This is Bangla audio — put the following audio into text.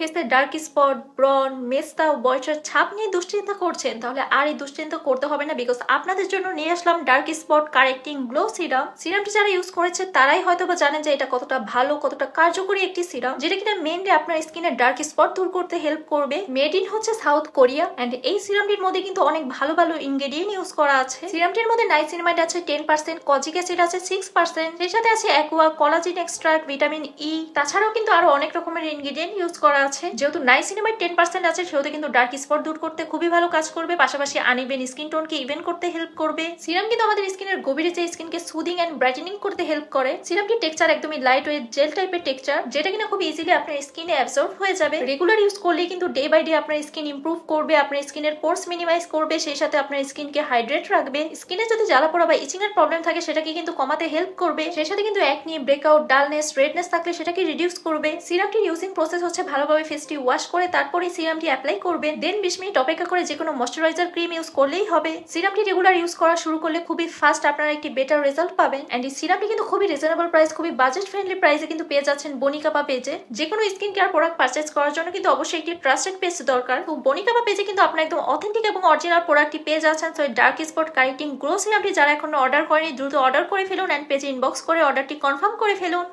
ফেসে ডার্ক স্পট ব্রন মেস্তা বয়সের ছাপ নিয়ে দুশ্চিন্তা করছেন। তাহলে আর এই দুশ্চিন্তা করতে হবে না বিকজ আপনাদের জন্য নিয়ে আসলাম dark spot correcting glow serum সিরামটি যারা ইউজ করেছে, তারাই হয়তো বা জানেন যে এটা কতটা ভালো, কতটা কার্যকরী একটি সিরাম যেটা কিনা মেনলি আপনার স্কিনের ডার্ক স্পট দূর করতে হেল্প করবে। মেড ইন হচ্ছে সাউথ কোরিয়া অ্যান্ড এই সিরামটির মধ্যে কিন্তু অনেক ভালো ভালো ইনগ্রেডিয়েন্ট ইউজ করা আছে। সিরামটির মধ্যে নাইসিনামাইড আছে টেন পার্সেন্ট কজিক অ্যাসিড আছে সিক্স পার্সেন্ট এর সাথে আছে aqua collagen extract vitamin E তাছাড়াও কিন্তু আরও অনেক রকমের ইনগ্রেডিয়েন্ট ইউজ করা যেহেতু নাইসিনামাইড টেন পার্সেন্ট আছে, সেহেতু কিন্তু ডার্ক স্পট দূর করতে খুবই ভালো কাজ করবে। পাশাপাশি আনিবেন স্কিন টোনকে ইভেন করতে হেল্প করবে। সিরাম কিন্তু আমাদের স্কিনের গভীরে যে স্কিনকে সুদিং অ্যান্ড ব্রাইটেনিং করতে হেল্প করে সিরামটির টেক্সচার একদমই লাইট ওয়েট জেল টাইপের টেক্সচার যেটা কিনা খুব ইজিলি আপনার স্কিনে অ্যাবজর্ব হয়ে যাবে। রেগুলার ইউজ করলে কিন্তু ডে বাই ডে আপনার স্কিন ইমপ্রুভ করবে, আপনার স্কিনের পোর্স মিনিমাইজ করবে, সেই সাথে আপনার স্কিনকে হাইড্রেট রাখবে। স্কিনে যদি জ্বালা পোড়া বা ইচিং এর প্রবলেম থাকে, সেটাকে কিন্তু কমাতে হেল্প করবে। সেই সাথে কিন্তু এক নিয়ে ব্রেকআউট ডালনেস রেডনেস থাকলে সেটাকে রিডিউস করবে। সিরামটির ইউজিং প্রসেস হচ্ছে ভালোভাবে ফেসটি ওয়াশ করে তারপরে সিরামটি অ্যাপ্লাই করবেন। দেন বিশ মিনিট অপেক্ষা করে যে কোনো ময়শ্চারাইজার ক্রিম ইউজ করলেই হবে। সিরামটি রেগুলার ইউজ করা শুরু করলে খুবই ফাস্ট আপনারা একটি বেটার রেজাল্ট পাবেন। অ্যান্ড এই সিরামটি কিন্তু খুবই রিজনেবল প্রাইস, খুবই বাজেট ফ্রেন্ডলি প্রাইসে কিন্তু পেয়ে যাচ্ছেন বনিকা বা পেজে। যে কোনো স্কিন কেয়ার প্রোডাক্ট পারচেজ করার জন্য কিন্তু অবশ্যই একটি ট্রাস্টেড পেজ দরকার। তো বনিকা বা পেজে কিন্তু আপনার একদম অথেন্টিক এবং অরিজিনাল প্রোডাক্টটি পেয়ে যাচ্ছেন। তো ডার্ক স্পট কারেক্টিং গ্রো সিরামটি যারা এখনও অর্ডার করেনি, দ্রুত অর্ডার করে ফেলুন। অ্যান্ড পেজে ইনবক্স করে অর্ডারটি কনফার্ম করে ফেলুন।